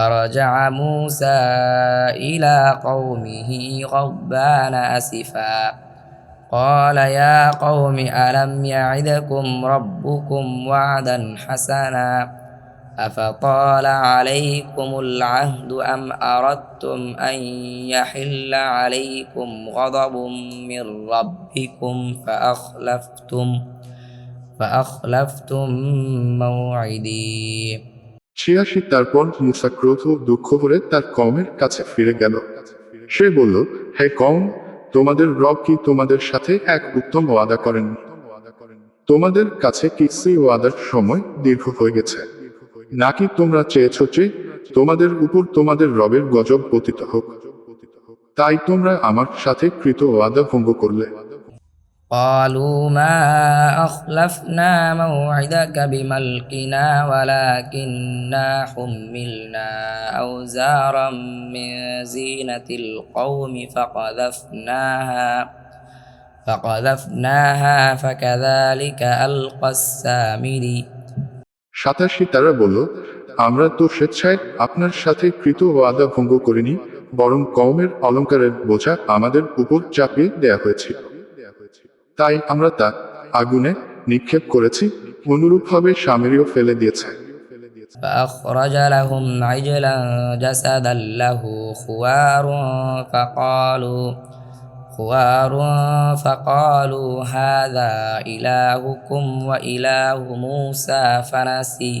فرجع موسى إلى قومه غضبان أسفا قال يا قوم ألم يعدكم ربكم وعدا حسنا أفطال عليكم العهد أم أردتم أن يحل عليكم غضب من ربكم فأخلفتم فأخلفتم موعدي ছিয়াশি তারপর মুসা ক্রোধ ও দুঃখ ভরে তার কমের কাছে ফিরে গেল। সে বলল, হে কম তোমাদের রব কি তোমাদের সাথে এক উত্তম ওয়াদা করেন? তোমাদের কাছে কি সেই ওয়াদার সময় দীর্ঘ হয়ে গেছে? নাকি তোমরা চেয়েছ যে তোমাদের উপর তোমাদের রবের গজব পতিত হোক? তাই তোমরা আমার সাথে কৃত ওয়াদা ভঙ্গ করলে। قالوا ما أخلفنا موعدك بملكنا ولكننا حملنا أوزارا من زينة القوم فقذفناها فقذفناها فكذلك ألقى السامري সাতাশি তারা বলল আমরা তো স্বেচ্ছায় আপনার সাথে কৃত ওয়াদা ভঙ্গ করিনি বরং কওমের অলংকারের বোঝা আমাদের উপর চাপিয়ে দেয়া হয়েছিল তাই আমরা তা আগুনে নিক্ষেপ করেছি অনুরূপভাবে স্বামীরও ফেলে দিয়েছে فأخرج لهم عجلا جسدا له خوار فقالوا خوار فقالوا هذا إلهكم وإله موسى فنسي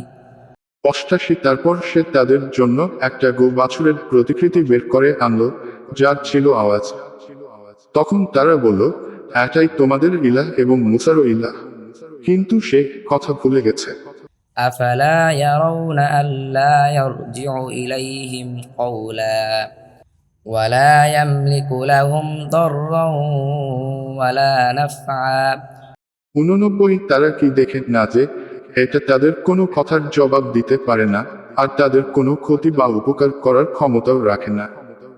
অষ্টাশি তারপর সে তাদের জন্য একটা গো বাছুরের প্রতিকৃতি বের করে আনলো যার ছিল আওয়াজ তখন তারা বলল এটাই তোমাদের ইলাহ এবং মুসারও ইলাহ কিন্তু সে কথা ভুলে গেছে أفلا يرون ألا يرجع إليهم قولا ولا يملك لهم ضرا ولا نفعا উননব্বই তারা কি দেখে না যে এটা তাদের কোনো কথার জবাব দিতে পারে না আর তাদের কোনো ক্ষতি বা উপকার করার ক্ষমতাও রাখে না